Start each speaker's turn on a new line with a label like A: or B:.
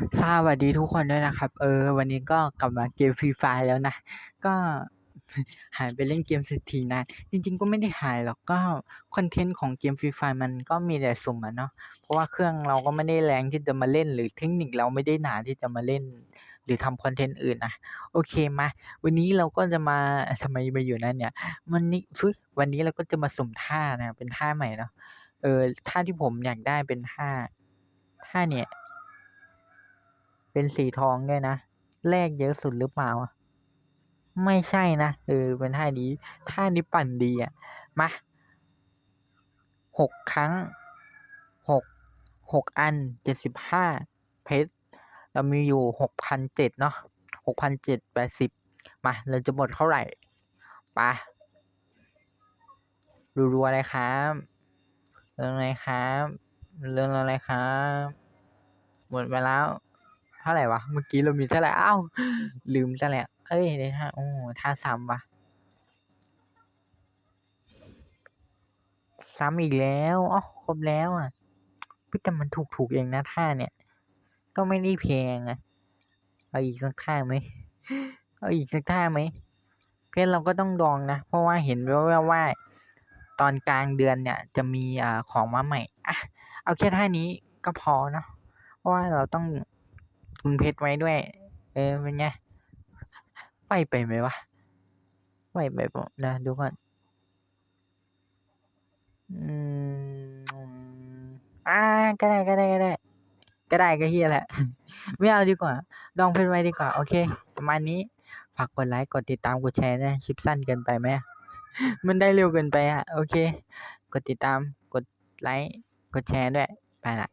A: สวัสดีทุกคนด้วยนะครับ เออ วันนี้ก็กลับมาเกมฟรีไฟแล้วนะ ก็หายไปเล่นเกมสักทีนานจริง ๆ ก็ไม่ได้หายหรอกก็คอนเทนต์ของเกมฟรีไฟมันก็มีแต่สุ่มอะเนาะเพราะว่าเครื่องเราก็ไม่ได้แรงที่จะมาเล่น หรือเทคนิคเราไม่ได้หนาที่จะมาเล่น หรือทำคอนเทนต์อื่นนะโอเคมา วันนี้เราก็จะมาทำไมมาอยู่นั่นเนี่ยวันนี้ฟึวันนี้เราก็จะมาสุ่มท่านะเป็นท่าใหม่เนาะเออท่าที่ผมอยากได้เป็นท่าท่าเนี่ย เป็นสีทองด้วยนะแลกเยอะสุดหรือเปล่า ไม่ใช่นะเออเป็นท่านี้ท่านี้ปั่นดีอะมาหกครั้งหกหกอันเจ็ดสิบห้าเพชรเรามีอยู่หกพันเจ็ดเนาะหกพันเจ็ดแปดสิบมา เราจะหมดเท่าไหร่ปะรัวๆเลยครับ เรื่องอะไรครับ เรื่องอะไรครับ หมดไปแล้ว เท่าไหร่วะ เมื่อกี้เรามีเท่าไหร่อ้าวลืมซะแล้วเอ้ยเดี๋ยวท่โอ้ท่าซ้ำวะซ้ำอีกแล้วอ๋อครบแล้วอะพี่แต่มันถูกถูกเองนะท่าเนี่ย ก็ไม่ได้แพงอะเอาอีกสักท่าไหมเอาอีกสักท่าไหมเพชรเราก็ต้องดองนะ เพราะว่าเห็นแว่วๆว่าตอนกลางเดือนเนี่ย จะมีอ่าของมาใหม่อะเอาแค่ท่านี้ก็พอเนาะเพราะว่าเราต้อง ตุนเพชรไว้ด้วย เออเป็นไงไหวไปไหมวะไหวไปปะนะดูก่อนอืมอ่าก็ได้ก็ได้ก็ได้ ก็ได้ก็เฮียแหละ ไม่เอาดีกว่าดองเพชรไว้ดีกว่า โอเค ประมาณนี้ฝากกดไลค์กดติดตามกดแชร์นะคลิปสั้นเกินไปไหมมันได้เร็วเกินไปอะ โอเค กดติดตามกดไลค์กดแชร์ด้วย ไปละ